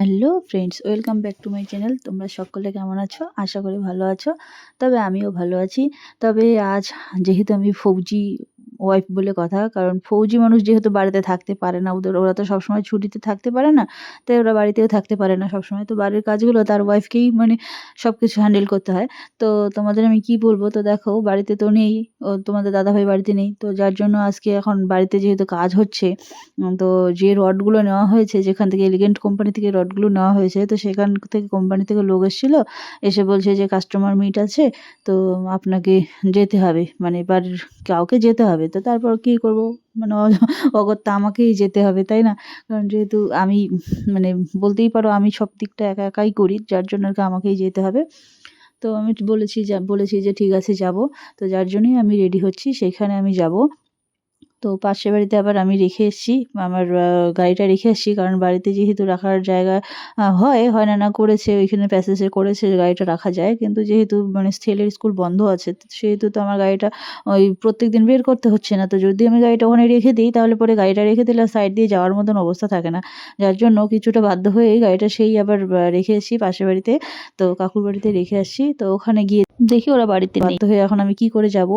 Hello friends welcome back to my channel তোমরা সকলে কেমন আছো? আশা করি ভালো আছো। তবে আমিও ভালো আছি। তবে আজ যেহেতু আমি ফৌজি ওয়াইফ বলে কথা, কারণ ফৌজি মানুষ যেহেতু বাড়িতে থাকতে পারে না, ওদের, ওরা তো সবসময় ছুটিতে থাকতে পারে না, তাই ওরা বাড়িতেও থাকতে পারে না সবসময়। তো বাড়ির কাজগুলো তার ওয়াইফকেই মানে সব কিছু হ্যান্ডেল করতে হয়। তো তোমাদের আমি কি বলব? তো দেখো, বাড়িতে তো নেই, ও তোমাদের দাদাভাই বাড়িতে নেই, তো যার জন্য আজকে এখন বাড়িতে যেহেতু কাজ হচ্ছে তো যে রডগুলো নেওয়া হয়েছে, যেখান থেকে এলিগেন্ট কোম্পানি থেকে রডগুলো নেওয়া হয়েছে, তো সেখান থেকে কোম্পানি থেকে লোক এসেছিল, এসে বলছে যে কাস্টমার মিট আছে, তো আপনাকে যেতে হবে মানে বাড়ির কাউকে যেতে হবে তো তারপর কী করব? মানে অগত্যা আমাকেই যেতে হবে, তাই না? কারণ যেহেতু আমি মানে বলতেই পারো আমি সব দিকটা একা একাই করি, যার জন্য আর কি আমাকেই যেতে হবে। তো আমি বলেছি যা, বলেছি যে ঠিক আছে যাব। তো যার জন্যই আমি রেডি হচ্ছি সেইখানে আমি যাব। তো পাশের বাড়িতে আবার আমি রেখে এসেছি। আমার গাড়িটা রেখে এসেছি কারণ বাড়িতে যেহেতু রাখার জায়গা হয় হয় না না করেছে, ওইখানে প্যাসেজে করেছে গাড়িটা রাখা যায়। কিন্তু যেহেতু মানে ছেলের স্কুল বন্ধ আছে সেহেতু তো আমার গাড়িটা ওই প্রত্যেক দিন বের করতে হচ্ছে না। তো যদি আমি গাড়িটা ওখানে রেখে দিই, তাহলে পরে গাড়িটা রেখে দিলে সাইড দিয়ে যাওয়ার মতন অবস্থা থাকে না। যার জন্য কিছুটা বাধ্য হয়ে গাড়িটা সেই আবার রেখে এসেছি পাশের বাড়িতে। তো কাকুর বাড়িতে রেখে আসছি। তো ওখানে গিয়ে দেখি ওরা বাড়িতে বাধ্য হয়ে এখন আমি কি করে যাব?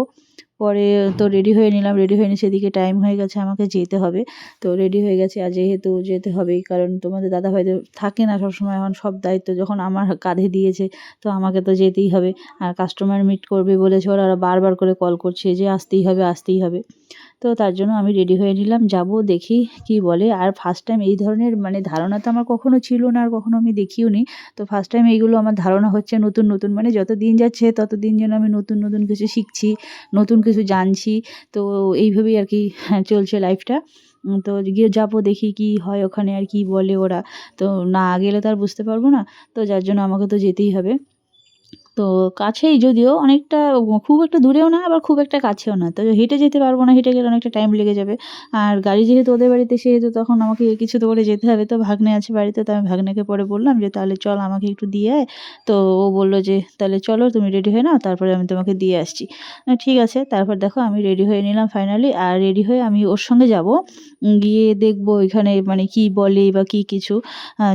পরে তো রেডি হয়ে নিলাম রেডি হয়ে নিয়ে সেদিকে টাইম হয়ে গেছে, আমাকে যেতে হবে। তো রেডি হয়ে গেছে, আর যেহেতু যেতে হবেই, কারণ তোমাদের দাদাভাই তো থাকে না সবসময়, এখন সব দায়িত্ব যখন আমার কাঁধে দিয়েছে, তো আমাকে তো যেতেই হবে। আর কাস্টমার মিট করবে বলেছে, ওরা বারবার করে কল করছে, যে আসতেই হবে আসতেই হবে। তো তার জন্য আমি রেডি হয়ে নিলাম। যাব, দেখি কি বলে। আর ফার্স্ট টাইম এই ধরনের মানে ধারণা তো আমার কখনো ছিল না, আর কখনো আমি দেখিও নি। তো ফার্স্ট টাইম এইগুলো আমার ধারণা হচ্ছে নতুন নতুন। মানে যত দিন যাচ্ছে তত দিন যেন আমি নতুন নতুন কিছু শিখছি, নতুন কিছু জানছি। তো এইভাবেই আর কি চলছে লাইফটা তো গিয়ে যাব, দেখি কি হয় ওখানে আর কি বলে ওরা। তো না গেলে তো আর বুঝতে পারব না। তো যার জন্য আমাকে তো যেতেই হবে। তো কাছেই যদিও অনেকটা, খুব একটা দূরেও না, আবার খুব একটা কাছেও না। তো হেঁটে যেতে পারব না, হেঁটে গেলে অনেকটা টাইম লেগে যাবে। আর গাড়ি যেহেতু ওদের বাড়িতে, সেহেতু তখন আমাকে কিছু তো করে যেতে হবে। তো ভাগ্নে আছে বাড়িতে, তো আমি ভাগ্নেকে পরে বললাম যে, তাহলে চল আমাকে একটু দিয়ে আয়। তো ও বলল যে, তাহলে চলো, তুমি রেডি হয়ে নাও, তারপরে আমি তোমাকে দিয়ে আসছি। ঠিক আছে, তারপর দেখো আমি রেডি হয়ে নিলাম ফাইনালি আর রেডি হয়ে আমি ওর সঙ্গে যাব। গিয়ে দেখব এখানে মানে কি বলে বা কি কিছু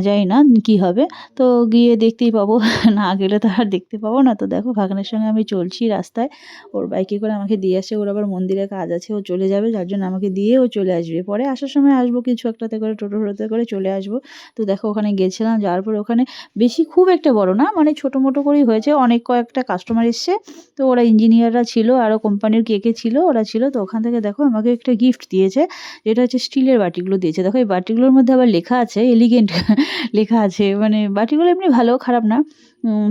জানি না কি হবে। তো গিয়ে দেখতেই পাবো, না গেলে তো আর দেখতে পাবো না? তো দেখো ভাগ্নের সঙ্গে আমি চলছি রাস্তায়। ওর বাইকে করে আমাকে দিয়ে আসে? ওর আবার মন্দিরে কাজ আছে, ও চলে যাবে। যার জন্য আমাকে দিয়ে ও চলে আসবে। পরে আসার সময় আসব কিছু একটাতে করে, টোটো টোটোতে করে চলে আসব। তো দেখো ওখানে গেছিলাম, যাওয়ার পর ওখানে বেশি খুব একটা বড় না মানে ছোটো মোটো করেই হয়েছে। অনেক কয়েকটা কাস্টমার এসছে। তো ওরা ইঞ্জিনিয়াররা ছিল আরও কোম্পানির কে কে ছিল, ওরা ছিল। তো ওখান থেকে দেখো আমাকে একটা গিফট দিয়েছে, যেটা হচ্ছে স্টিলের বাটিগুলো দিয়েছে। দেখো এই বাটিগুলোর মধ্যে আবার লেখা আছে এলিগেন্ট লেখা আছে। মানে বাটিগুলো এমনি ভালো, খারাপ না।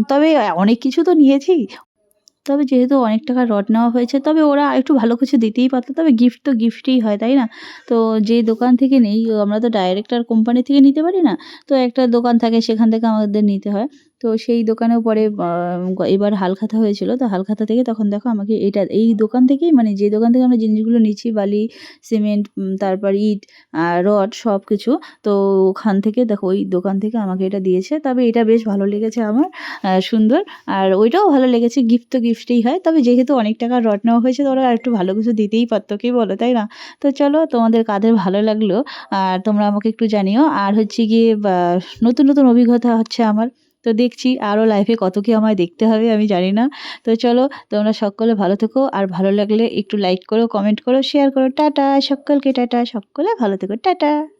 তবে অনেক কিছু তো নিয়েছি। তবে যেহেতু অনেক টাকা রড নেওয়া হয়েছে, তবে ওরা একটু ভালো কিছু দিতেই পারতো। তবে গিফট তো গিফটই হয়, তাই না? তো যে দোকান থেকে নেই, আমরা তো ডাইরেক্ট আর কোম্পানি থেকে নিতে পারি না। তো একটা দোকান থাকে, সেখান থেকে আমাদের নিতে হয়। তো সেই দোকানেও পরে এবার হালখাতা হয়েছিল। তো হালখাতা থেকে তখন দেখো আমাকে এটা, এই দোকান থেকেই মানে যে দোকান থেকে আমরা জিনিসগুলো নিচ্ছি, বালি, সিমেন্ট তারপর ইট রড সব কিছু তো ওখান থেকে দেখো ওই দোকান থেকে আমাকে এটা দিয়েছে। তবে এটা বেশ ভালো লেগেছে আমার সুন্দর। আর ওইটাও ভালো লেগেছে গিফট তো গিফটেই হয়। তবে যেহেতু অনেক টাকা রড নেওয়া হয়েছে, তো ওরা একটু ভালো কিছু দিতেই পারতো, কি বলো, তাই না? তো চলো, তোমাদের কাদের ভালো লাগল, আর তোমরা আমাকে একটু জানিও। আর হচ্ছে গিয়ে নতুন নতুন অভিজ্ঞতা হচ্ছে আমার। তো দেখছি আরও লাইফে কত কি আমায় দেখতে হবে, আমি জানি না। তো চলো, তোমরা সকলে ভালো থেকো, আর ভালো লাগলে একটু লাইক করো কমেন্ট করো শেয়ার করো। টাটা, সকলকে টাটা, সকলে ভালো থেকো। টাটা।